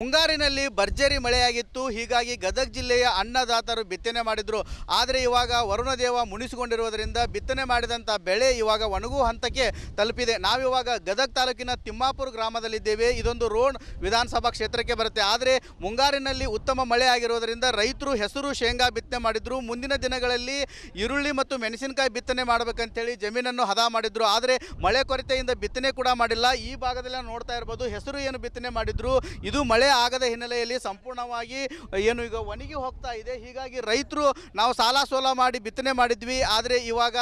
ಮುಂಗಾರಿನಲ್ಲಿ ಭರ್ಜರಿ ಮಳೆಯಾಗಿತ್ತು. ಹೀಗಾಗಿ ಗದಗ ಜಿಲ್ಲೆಯ ಅನ್ನದಾತರು ಬಿತ್ತನೆ ಮಾಡಿದ್ರು. ಆದರೆ ಇವಾಗ ವರುಣದೇವ ಮುನಿಸಿಕೊಂಡಿರುವುದರಿಂದ ಬಿತ್ತನೆ ಮಾಡಿದಂಥ ಬೆಳೆ ಇವಾಗ ಒಣಗು ಹಂತಕ್ಕೆ ತಲುಪಿದೆ. ನಾವಿವಾಗ ಗದಗ ತಾಲೂಕಿನ ತಿಮ್ಮಾಪುರ ಗ್ರಾಮದಲ್ಲಿದ್ದೇವೆ. ಇದೊಂದು ರೋಣ್ ವಿಧಾನಸಭಾ ಕ್ಷೇತ್ರಕ್ಕೆ ಬರುತ್ತೆ. ಆದರೆ ಮುಂಗಾರಿನಲ್ಲಿ ಉತ್ತಮ ಮಳೆ ಆಗಿರುವುದರಿಂದ ರೈತರು ಹೆಸರು ಶೇಂಗಾ ಬಿತ್ತನೆ ಮಾಡಿದ್ರು. ಮುಂದಿನ ದಿನಗಳಲ್ಲಿ ಈರುಳ್ಳಿ ಮತ್ತು ಮೆಣಸಿನಕಾಯಿ ಬಿತ್ತನೆ ಮಾಡಬೇಕಂತೇಳಿ ಜಮೀನನ್ನು ಹದ ಮಾಡಿದ್ರು. ಆದರೆ ಮಳೆ ಕೊರತೆಯಿಂದ ಬಿತ್ತನೆ ಕೂಡ ಮಾಡಿಲ್ಲ. ಈ ಭಾಗದಲ್ಲಿ ನೋಡ್ತಾ ಇರ್ಬೋದು. ಹೆಸರು ಏನು ಬಿತ್ತನೆ ಮಾಡಿದ್ರು. ಇದು ಮಳೆ ಆಗದ ಹಿನ್ನೆಲೆಯಲ್ಲಿ ಸಂಪೂರ್ಣವಾಗಿ ಏನು ಈಗ ಒಣಗಿ ಹೋಗ್ತಾ ಇದೆ. ಹೀಗಾಗಿ ರೈತರು ನಾವು ಸಾಲ ಸೋಲ ಮಾಡಿ ಬಿತ್ತನೆ ಮಾಡಿದ್ವಿ. ಆದರೆ ಇವಾಗ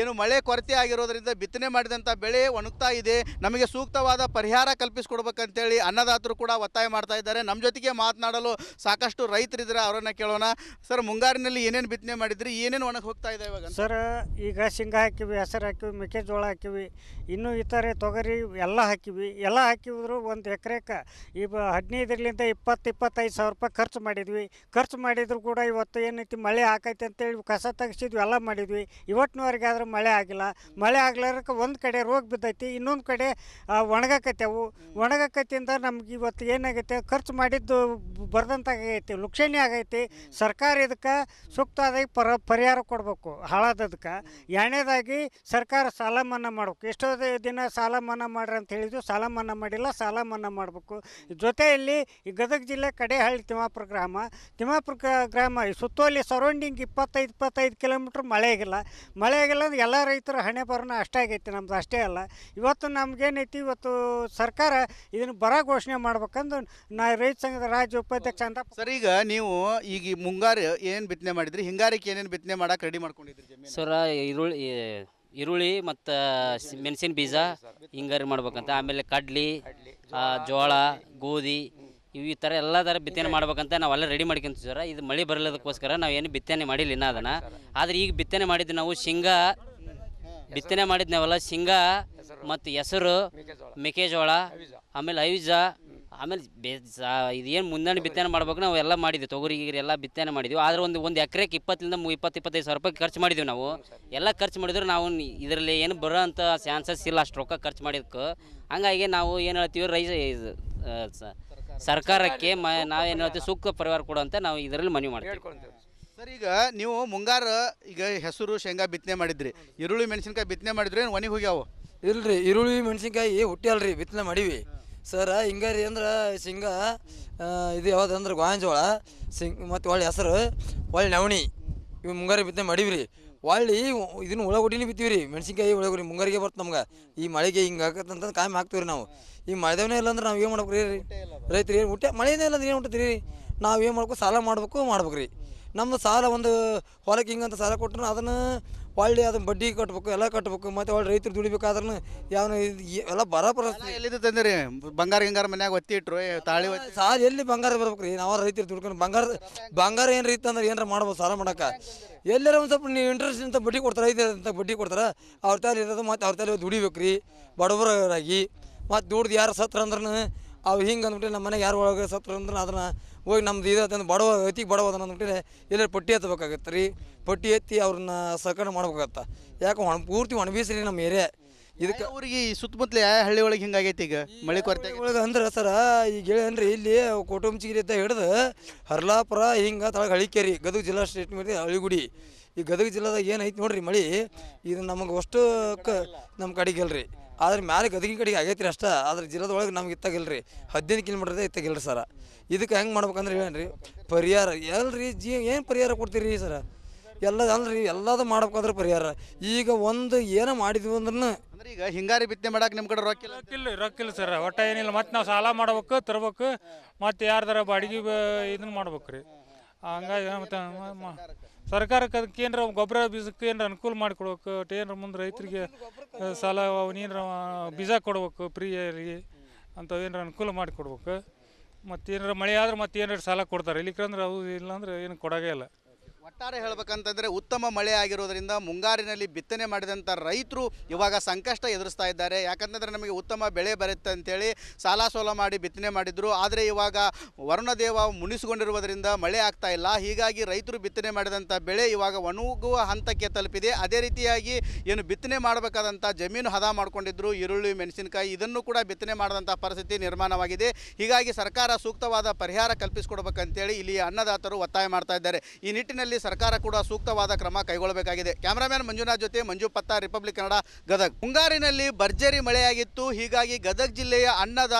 ಏನು ಮಳೆ ಕೊರತೆ ಆಗಿರೋದ್ರಿಂದ ಬಿತ್ತನೆ ಮಾಡಿದಂಥ ಬೆಳೆ ಒಣಗ್ತಾ ಇದೆ. ನಮಗೆ ಸೂಕ್ತವಾದ ಪರಿಹಾರ ಕಲ್ಪಿಸಿಕೊಡ್ಬೇಕಂತೇಳಿ ಅನ್ನದಾತರು ಕೂಡ ಒತ್ತಾಯ ಮಾಡ್ತಾ ಇದ್ದಾರೆ. ನಮ್ಮ ಜೊತೆಗೆ ಮಾತನಾಡಲು ಸಾಕಷ್ಟು ರೈತರಿದ್ದಾರೆ ಅವರನ್ನ ಕೇಳೋಣ. ಸರ್, ಮುಂಗಾರಿನಲ್ಲಿ ಏನೇನು ಬಿತ್ತನೆ ಮಾಡಿದ್ರಿ? ಏನೇನು ಒಣಗಿ ಹೋಗ್ತಾ ಇದೆ ಇವಾಗ ಸರ್, ಈಗ ಶೇಂಗಾ ಹಾಕಿವಿ, ಹೆಸರು ಹಾಕಿವಿ, ಮೆಕ್ಕೆಜೋಳ ಹಾಕಿವಿ, ಇನ್ನೂ ಇತರೆ ತೊಗರಿ ಎಲ್ಲ ಹಾಕಿವಿ. ಎಲ್ಲ ಹಾಕಿದ್ರು ಒಂದು ಎಕರೆಕ, ಈ ಬ ಹದಿನೈದರಿಂದ ಇಪ್ಪತ್ತು, ಇಪ್ಪತ್ತೈದು ಸಾವಿರ ರೂಪಾಯಿ ಖರ್ಚು ಮಾಡಿದ್ವಿ. ಖರ್ಚು ಮಾಡಿದ್ರು ಕೂಡ ಇವತ್ತು ಏನೈತಿ ಮಳೆ ಆಕೈತೆ ಅಂತೇಳಿ ಕಸ ತೆಗಿಸಿದ್ವಿ, ಎಲ್ಲ ಮಾಡಿದ್ವಿ. ಇವತ್ತಿನವರೆಗೆ ಆದ್ರೆ ಮಳೆ ಆಗಿಲ್ಲ. ಮಳೆ ಆಗ್ಲಾರಕ್ಕೆ ಒಂದು ಕಡೆ ರೋಗ ಬಿದ್ದೈತಿ, ಇನ್ನೊಂದು ಕಡೆ ಒಣಗಕತ್ತೆವು ಒಣಗಕತ್ತಿಂದ ನಮ್ಗೆ ಇವತ್ತು ಏನಾಗೈತೆ, ಖರ್ಚು ಮಾಡಿದ್ದು ಬರ್ದಂತಾಗೈತಿ ಲುಕ್ಷಣಿ ಆಗೈತಿ. ಸರ್ಕಾರ ಇದಕ್ಕೆ ಸೂಕ್ತವಾಗಿ ಪರ, ಪರಿಹಾರ ಕೊಡಬೇಕು ಹಾಳಾದದಕ್ಕೆ ಎರಡನೇದಾಗಿ ಸರ್ಕಾರ ಸಾಲ ಮನ್ನಾ ಮಾಡಬೇಕು. ಎಷ್ಟೋ ದಿನ ಸಾಲ ಮನ್ನಾ ಮಾಡ್ರಿ ಅಂತ ಹೇಳಿದ್ವಿ ಸಾಲ ಮನ್ನಾ ಮಾಡಿಲ್ಲ ಸಾಲ ಮನ್ನಾ ಮಾಡಬೇಕು. ಜೊತೆಯಲ್ಲಿ ಈ ಗದಗ ಜಿಲ್ಲೆ ಕಡೇಹಳ್ಳಿ ತಿಮ್ಮಾಪುರ ಗ್ರಾಮ. ತಿಮ್ಮಾಪುರ ಗ್ರಾಮ ಈ ಸುತ್ತೋಲಿ ಸರೌಂಡಿಂಗ್ ಇಪ್ಪತ್ತೈದು ಇಪ್ಪತ್ತೈದು ಕಿಲೋಮೀಟ್ರ್ ಮಳೆ ಆಗಿಲ್ಲ. ಮಳೆ ಆಗಿಲ್ಲ ಅಂದ್ರೆ ಎಲ್ಲ ರೈತರ ಹಣೆ ಬರೋಣ ಅಷ್ಟೇ ಆಗೈತಿ ನಮ್ದು ಅಷ್ಟೇ ಅಲ್ಲ. ಇವತ್ತು ನಮಗೇನೈತಿ ಇವತ್ತು ಸರ್ಕಾರ ಇದನ್ನು ಬರ ಘೋಷಣೆ ಮಾಡ್ಬೇಕಂದು ನಾ ರೈತ ಸಂಘದ ರಾಜ್ಯ ಉಪಾಧ್ಯಕ್ಷ ಅಂತ ಸರ್ ಈಗ ನೀವು ಈಗ ಈ ಮುಂಗಾರು ಏನು ಬಿತ್ತನೆ ಮಾಡಿದ್ರಿ? ಹಿಂಗಾರಿಗೆ ಏನೇನು ಬಿತ್ತನೆ ಮಾಡಕ್ಕೆ ರೆಡಿ ಮಾಡ್ಕೊಂಡಿದ್ರಿ ಜಮೀನು? ಸರ ಈರುಳ್ಳಿ ಈರುಳ್ಳಿ ಮತ್ತು ಮೆಣಸಿನ ಬೀಜ ಹಿಂಗಾರಿ ಮಾಡ್ಬೇಕಂತ. ಆಮೇಲೆ ಕಡ್ಲಿ ಆ, ಜೋಳ ಗೋಧಿ ಇವು ಈ ಥರ ಎಲ್ಲ ಥರ ಬಿತ್ತನೆ ಮಾಡ್ಬೇಕಂತ ನಾವೆಲ್ಲ ರೆಡಿ ಮಾಡ್ಕೊಂತೀವಿ ಸರ ಇದು ಮಳೆ ಬರಲ್ಲದಕ್ಕೋಸ್ಕರ ನಾವು ಏನು ಬಿತ್ತನೆ ಮಾಡಿಲ್ಲ ಇನ್ನೂ ಅದನ್ನು. ಆದರೆ ಈಗ ಬಿತ್ತನೆ ಮಾಡಿದ್ದು ನಾವು ಶೇಂಗಾ ಬಿತ್ತನೆ ಮಾಡಿದ್ದು ನಾವೆಲ್ಲ ಶೇಂಗಾ ಮತ್ತು ಹೆಸರು ಮೆಕ್ಕೆಜೋಳ ಆಮೇಲೆ ಐಜ ಆಮೇಲೆ ಬೇ ಇದೇನು ಮುಂದಾನೆ ಬಿತ್ತನೆ ಮಾಡ್ಬೇಕು ನಾವು ಎಲ್ಲ ಮಾಡಿದ್ವಿ. ತೊಗರಿ ಗಿರಿ ಎಲ್ಲ ಬಿತ್ತನೆ ಮಾಡಿದ್ವಿ. ಆದ್ರೆ ಒಂದು ಒಂದು ಎಕರೆಗೆ ಇಪ್ಪತ್ತರಿಂದ ಮು ಇಪ್ಪತ್ತು ಇಪ್ಪತ್ತೈದು ಸಾವಿರ ರೂಪಾಯಿ ಖರ್ಚು ಮಾಡಿದ್ವಿ ನಾವು. ಎಲ್ಲ ಖರ್ಚು ಮಾಡಿದ್ರೆ ನಾವು ಇದರಲ್ಲಿ ಏನು ಬರೋ ಅಂಥ ಚಾನ್ಸಸ್ ಇಲ್ಲ ಅಷ್ಟು ರೊಕ್ಕ ಖರ್ಚು ಮಾಡಿದ್ದಕ್ಕೆ ಹಂಗಾಗಿ ನಾವು ಏನು ಹೇಳ್ತೀವಿ ರೈಸ್ ಇದು, ಆ, ಸ- ಸರ್ಕಾರಕ್ಕೆ ಮ ನಾವೇನು ಹೇಳ್ತೀವಿ ಸೂಕ್ತ ಪರಿಹಾರ. ಕೊಡುವಂತ ನಾವು ಇದರಲ್ಲಿ ಮನವಿ ಮಾಡ್ತೀವಿ. ಸರ್ ಈಗ ನೀವು ಮುಂಗಾರು ಈಗ ಹೆಸರು ಶೇಂಗಾ ಬಿತ್ತನೆ ಮಾಡಿದ್ರಿ. ಈರುಳ್ಳಿ ಮೆಣಸಿನ್ಕಾಯಿ ಬಿತ್ತನೆ ಮಾಡಿದ್ರಿ ಏನು ಒಣಗಿ ಹೋಗ್ಯಾವು? ಇಲ್ರಿ ಈರುಳ್ಳಿ ಮೆಣಸಿನ್ಕಾಯಿ ಹುಟ್ಟಿಯಲ್ರಿ ಬಿತ್ತನೆ ಮಾಡೀವಿ. ಸರ್ ಹಿಂಗಾರಿ ಅಂದ್ರೆ ಶೇಂಗಾ ಇದು ಯಾವ್ದು ಅಂದ್ರೆ ಗೋಂಜೋಳ ಸಿಂಗ್ ಮತ್ತು ಒಳ್ಳೆ ಹೆಸರು ಒಳ್ಳೆ ನವಣಿ. ಇವು ಮುಂಗಾರಿ ಬಿತ್ತನೆ ಮಾಡೀವಿ ರೀ ಒಳ್ಳೆ ಇದನ್ನ ಉಳಗುಡಿನ ಬಿತ್ತೀವಿ ರೀ ಮೆಣಸಿನ್ಕಾಯಿ ಉಳ್ಳಾಗಡ್ಡಿ ಮುಂಗಾರಿಗೆ ಬರ್ತ ನಮ್ಗೆ. ಈ ಮಳೆಗೆ ಹಿಂಗೆ ಆಗತ್ತಂತ ಕಾಯಂ ಹಾಕ್ತೀವಿ ರೀ ನಾವು. ಈ ಮಳೆದೇವನೇ ಇಲ್ಲ ಅಂದ್ರೆ ನಾವು ಏನು ಮಾಡ್ಬೇಕು ರೀ ರೈತರು ಏನು ಮಳೆನೇ ಇಲ್ಲ ಅಂದ್ರೆ ಏನು ಹುಟ್ಟತ್ರಿ ರೀ ನಾವು ಏನು ಮಾಡ್ಬೇಕು? ಸಾಲ ಮಾಡ್ಬೇಕು ಮಾಡ್ಬೇಕು ರೀ ನಮ್ಮದು ಸಾಲ ಒಂದು ಹೊಲಕ್ಕೆ ಹಿಂಗಂತ ಸಾಲ ಕೊಟ್ಟರು ಅದನ್ನು ಒಳ್ಳೆ ಅದನ್ನ ಬಡ್ಡಿ ಕಟ್ಬೇಕು ಎಲ್ಲ ಕಟ್ಬೇಕು ಮತ್ತು ಒಳ್ಳೆ ರೈತರು ದುಡಿಬೇಕಾದ್ರೂ ಯಾವ ಎಲ್ಲ ಬರ ಪರಿಸ್ಥಿತಿ ಎಲ್ಲಿದ್ದು ತಂದಿರಿ? ಬಂಗಾರ ಹಿಂಗಾರ ಮನ್ಯಾಗ ಒತ್ತಿ ಇಟ್ರು ಏ, ತಾಳಿ ಒತ್ತಿ ಸಾಲ ಎಲ್ಲಿ ಬಂಗಾರ ಬರ್ಬೇಕು ರೀ? ನಾವು ರೈತರು ದುಡ್ಕೊಂಡು ಬಂಗಾರ ಬಂಗಾರ ಏನು ರೀತಿ ಅಂದ್ರೆ ಏನಾರ ಮಾಡ್ಬೋದು ಸಾಲ ಮಾಡಕ್ಕೆ. ಎಲ್ಲರ ಒಂದು ಸ್ವಲ್ಪ ನೀವು ಇಂಟ್ರೆಸ್ಟ್ ಅಂತ ಬಡ್ಡಿ ಕೊಡ್ತಾರೆ ರೈತರ ಅಂತ ಬಡ್ಡಿ ಕೊಡ್ತಾರೆ ಅವ್ರ ತಾಲಿ ಇರೋದು ಮತ್ತು ಅವ್ರ ತಾಲಿ ದುಡಿಬೇಕು ರೀ ಬಡವರಾಗಿ. ಮತ್ತು ದುಡ್ದು ಯಾರು ಸತ್ರ ಅಂದ್ರೂ ಅವು ಹಿಂಗೆ ಅಂದ್ಬಿಟ್ಟು ನಮ್ಮ ಮನೆಗೆ ಯಾರು ಒಳಗೆ ಸತ್ರ ಅಂದ್ರೆ ಅದನ್ನು ಹೋಗಿ ನಮ್ದು ಇದು ಅಂತಂದು ಬಡವ ಅತಿ ಬಡವ ಅದನ್ನ ಅಂದ್ಬಿಟ್ಟು ಎಲ್ಲರೂ ಪಟ್ಟಿ ಎತ್ತಬೇಕಾಗತ್ತೆ ರೀ. ಪಟ್ಟಿ ಎತ್ತಿ ಅವ್ರನ್ನ ಸಹಕಾರ ಮಾಡ್ಬೇಕಾಗತ್ತೆ. ಯಾಕೆ ಒಣ ಪೂರ್ತಿ ಒಣಬೀಸ್ರಿ ನಮ್ಮ ಏರಿಯಾ. ಇದಕ್ಕೆ ಅವ್ರಿಗೆ ಈ ಸುತ್ತಮುತ್ತಲ ಯಾವ ಹಳ್ಳಿ ಒಳಗೆ ಹಿಂಗಾಗೈತಿ ಈಗ? ಮಳೆ ಕೊರತೆ. ಒಳಗೆ ಅಂದ್ರೆ ಸರ ಈಗ ಹೇಳೇನ್ರಿ ಇಲ್ಲಿ ಕೋಟುಂಚಿಗಿರಿತ ಹಿಡಿದು ಹರ್ಲಾಪುರ ಹಿಂಗೆ ತಳಗೆ ಹಳಿಕೇರಿ ಗದಗ ಜಿಲ್ಲಾ ಸ್ಟೇಟ್ ಮೇಲೆ ಹಳಿಗುಡಿ ಈ ಗದಗ ಜಿಲ್ಲಾದಾಗ ಏನೈತಿ ನೋಡ್ರಿ ಮಳೆ ಇದು ನಮಗೆ ಅಷ್ಟು ನಮ್ಮ ನಮ್ಮ ಕಡೆಗಿಲ್ರಿ ಆದ್ರೆ ಮ್ಯಾಲೆ ಗದಗಿ ಕಡೆಗೆ ಆಗೈತ್ರಿ ಅಷ್ಟ. ಆದ್ರೆ ಜಿಲ್ಲಾದೊಳಗೆ ನಮ್ಗೆ ಇತ್ತಾಗಿಲ್ರಿ. ಹದಿನೈದು ಕಿಲೋಮೀಟರ್ ಇತ್ತಾಗಿಲ್ರಿ ಸರ. ಇದಕ್ಕೆ ಹೆಂಗೆ ಮಾಡ್ಬೇಕಂದ್ರೆ ಹೇಳಿ ಪರಿಹಾರ ಎಲ್ರಿ ಜೀ ಏನು ಪರಿಹಾರ ಕೊಡ್ತೀರಿ ಸರ? ಎಲ್ಲ ಅಲ್ರಿ ಎಲ್ಲದು ಮಾಡ್ಬೇಕಂದ್ರೆ ಪರಿಹಾರ. ಈಗ ಒಂದು ಏನೋ ಮಾಡಿದ್ವಿ ಅಂದ್ರೂ ಅಂದ್ರೆ ಈಗ ಹಿಂಗಾರಿ ಬಿತ್ತನೆ ಮಾಡಕ್ಕೆ ನಿಮ್ಮ ಕಡೆ ರೊಕ್ಕ ಇಲ್ಲ. ರೊಕ್ಕಿಲ್ಲ ರೊಕ್ಕಿಲ್ಲ ಸರ್. ಒಟ್ಟ ಏನಿಲ್ಲ. ಮತ್ತೆ ನಾವು ಸಾಲ ಮಾಡ್ಬೇಕು ತರ್ಬೇಕು ಮತ್ತೆ ಯಾರ್ದಾರ ಬಾಡಿಗೆ ಇದನ್ನ ಮಾಡ್ಬೇಕು ರೀ ಹಂಗಾಗಿ ಮತ್ತೆ ಮ- ಮ- ಸರ್ಕಾರಕ್ಕೆ ಅದಕ್ಕೆ ಏನರ ಗೊಬ್ಬರ ಬೀಜಕ್ಕೆ ಏನಾರ ಅನುಕೂಲ ಮಾಡಿಕೊಡ್ಬೇಕು ಏನರ ಮುಂದೆ ರೈತರಿಗೆ ಸಾಲ ಅವನೇನಾರ ಬೀಜ ಕೊಡ್ಬೇಕು ಫ್ರೀಯಾಗಿ ಅಂತ ಏನರ ಅನುಕೂಲ ಮಾಡಿಕೊಡ್ಬೇಕು ಮತ್ತೇನಾರ ಏನಾರ ಮಳೆ ಆದ್ರೆ ಮತ್ತೆ ಏನಾರ ಸಾಲ ಕೊಡ್ತಾರೆ. ಇಲ್ಲಿಕಂದ್ರೆ ಅವು ಇಲ್ಲಾಂದ್ರೆ ಏನು ಕೊಡೋಂಗೇ ಇಲ್ಲ. ಒಟ್ಟಾರೆ ಹೇಳಬೇಕಂತಂದರೆ ಉತ್ತಮ ಮಳೆ ಆಗಿರೋದ್ರಿಂದ ಮುಂಗಾರಿನಲ್ಲಿ ಬಿತ್ತನೆ ಮಾಡಿದಂಥ ರೈತರು ಇವಾಗ ಸಂಕಷ್ಟ ಎದುರಿಸ್ತಾ ಇದ್ದಾರೆ. ಯಾಕಂತಂದರೆ ನಮಗೆ ಉತ್ತಮ ಬೆಳೆ ಬರುತ್ತೆ ಅಂತೇಳಿ ಸಾಲ ಸೋಲ ಮಾಡಿ ಬಿತ್ತನೆ ಮಾಡಿದ್ರು. ಆದರೆ ಇವಾಗ ವರುಣದೇವ ಮುನಿಸಿಕೊಂಡಿರುವುದರಿಂದ ಮಳೆ ಆಗ್ತಾ ಇಲ್ಲ. ಹೀಗಾಗಿ ರೈತರು ಬಿತ್ತನೆ ಮಾಡಿದಂಥ ಬೆಳೆ ಇವಾಗ ಒಣಗುವ ಹಂತಕ್ಕೆ ತಲುಪಿದೆ. ಅದೇ ರೀತಿಯಾಗಿ ಏನು ಬಿತ್ತನೆ ಮಾಡಬೇಕಾದಂಥ ಜಮೀನು ಹದ ಮಾಡಿಕೊಂಡಿದ್ರು. ಈರುಳ್ಳಿ, ಮೆಣಸಿನಕಾಯಿ ಇದನ್ನು ಕೂಡ ಬಿತ್ತನೆ ಮಾಡಿದಂಥ ಪರಿಸ್ಥಿತಿ ನಿರ್ಮಾಣವಾಗಿದೆ. ಹೀಗಾಗಿ ಸರ್ಕಾರ ಸೂಕ್ತವಾದ ಪರಿಹಾರ ಕಲ್ಪಿಸಿಕೊಡ್ಬೇಕಂತೇಳಿ ಇಲ್ಲಿ ಅನ್ನದಾತರು ಒತ್ತಾಯ ಮಾಡ್ತಾ ಇದ್ದಾರೆ. ಈ ನಿಟ್ಟಿನಲ್ಲಿ ಸರ್ಕಾರ ಕೂಡ ಸೂಕ್ತವಾದ ಕ್ರಮ ಕೈಗೊಳ್ಳಬೇಕಾಗಿದೆ. ಕ್ಯಾಮರಾಮ್ಯಾನ್ ಮಂಜುನಾಥ್ ಜೊತೆ ಮಂಜು ಪತ್ತ ರಿಪಬ್ಲಿಕ್ ಕನ್ನಡ, ಗದಗ್. ಮುಂಗಾರಿನಲ್ಲಿ ಭರ್ಜರಿ ಮಳೆಯಾಗಿತ್ತು. ಹೀಗಾಗಿ ಗದಗ್ ಜಿಲ್ಲೆಯ ಅನ್ನದಾತ